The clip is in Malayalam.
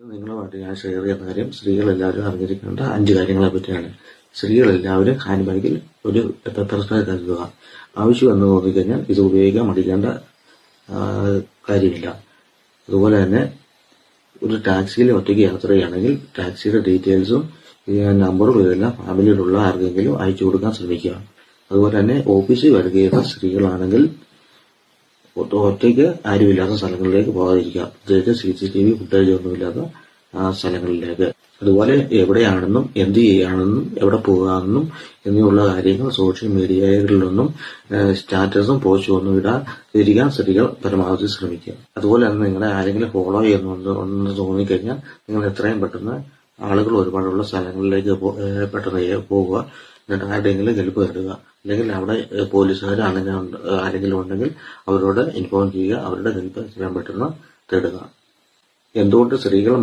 നിങ്ങളുമായിട്ട് ഞാൻ ഷെയർ ചെയ്യുന്ന കാര്യം സ്ത്രീകൾ എല്ലാവരും അറിഞ്ഞിരിക്കേണ്ട അഞ്ച് കാര്യങ്ങളെ പറ്റിയാണ്. സ്ത്രീകൾ എല്ലാവരും ഹാൻഡ് ബാഗിൽ ഒരു പെപ്പർ കരുതുക. ആവശ്യം എന്ന് തോന്നിക്കഴിഞ്ഞാൽ ഇത് ഉപയോഗിക്കാൻ മടിക്കേണ്ട കാര്യമില്ല. അതുപോലെ തന്നെ ഒരു ടാക്സിയിൽ ഒറ്റയ്ക്ക് യാത്ര ചെയ്യുകയാണെങ്കിൽ ടാക്സിയുടെ ഡീറ്റെയിൽസും നമ്പറും ഇതെല്ലാം ഫാമിലിയിലുള്ള ആർക്കെങ്കിലും അയച്ചു കൊടുക്കാൻ ശ്രമിക്കുക. അതുപോലെ തന്നെ ഓഫീസിൽ വരികയുള്ള സ്ത്രീകളാണെങ്കിൽ ഒറ്റയ്ക്ക് ആരുമില്ലാത്ത സ്ഥലങ്ങളിലേക്ക് പോകാതിരിക്കുക. പ്രത്യേകിച്ച് C C T V footage ഒന്നുമില്ലാത്ത ആ സ്ഥലങ്ങളിലേക്ക്. അതുപോലെ എവിടെയാണെന്നും എന്ത് ചെയ്യാണെന്നും എവിടെ പോകാമെന്നും എന്നിവയുള്ള കാര്യങ്ങൾ സോഷ്യൽ മീഡിയകളിലൊന്നും സ്റ്റാറ്റസും പോസ്റ്റും ഒന്നും ഇടാതിരിക്കാൻ സ്ത്രീകൾ പരമാവധി ശ്രമിക്കുക. അതുപോലെ തന്നെ നിങ്ങളെ ആരെങ്കിലും ഫോളോ ചെയ്യുന്നുണ്ട് എന്ന് തോന്നിക്കഴിഞ്ഞാൽ നിങ്ങൾ എത്രയും പെട്ടെന്ന് ആളുകൾ ഒരുപാടുള്ള സ്ഥലങ്ങളിലേക്ക് പെട്ടെന്ന് പോവുക. ആരുടെയെങ്കിലും ഹെൽപ്പ് തേടുക അല്ലെങ്കിൽ അവിടെ പോലീസുകാർ അങ്ങനെ ആരെങ്കിലും ഉണ്ടെങ്കിൽ അവരോട് ഇൻഫോം ചെയ്യുക അവരുടെ ഹെൽപ്പ് ചെയ്യാൻ പറ്റുന്ന തേടുക. എന്തുകൊണ്ട് സ്ത്രീകൾ